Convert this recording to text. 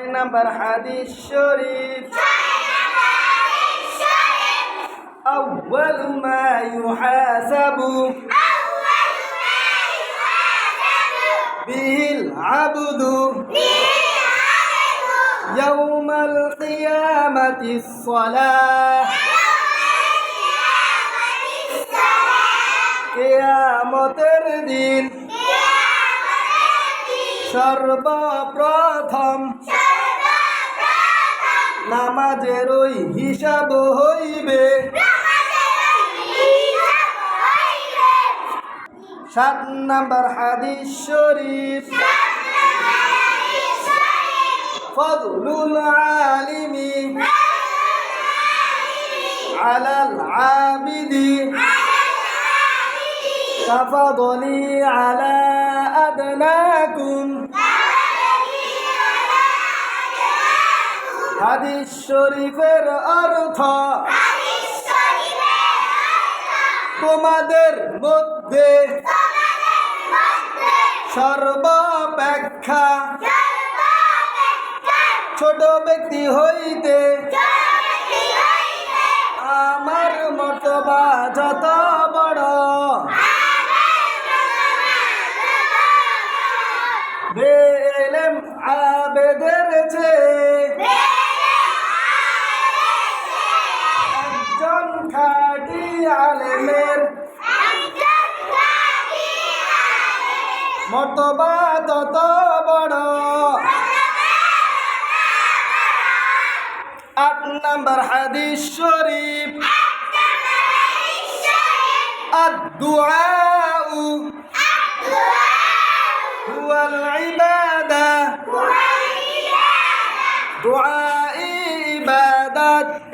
Number হাদিস শরীফ أول ما يحاسب به العبد يوم القيامة الصلاة কেয়ামতের দিন সর্বপ্রথম নামাজের ওই হিসাব হইবে। সাত নাম্বার হাদিস শরীফ। ফজলুল আলিমি। আলাল আবিদি। কাফাদলি আলা আদনাকুম। হাদিস শরীফের অর্থ তোমাদের মধ্যে সর্বাপেক্ষা ছোট ব্যক্তি হইতে আমার মতবা যত বড়। বেলেম আবেদের চেয়ে মতবা তত বড় আট নম্বর হাদিস শরীফ الدعاء هو العبادة دعاء عبادة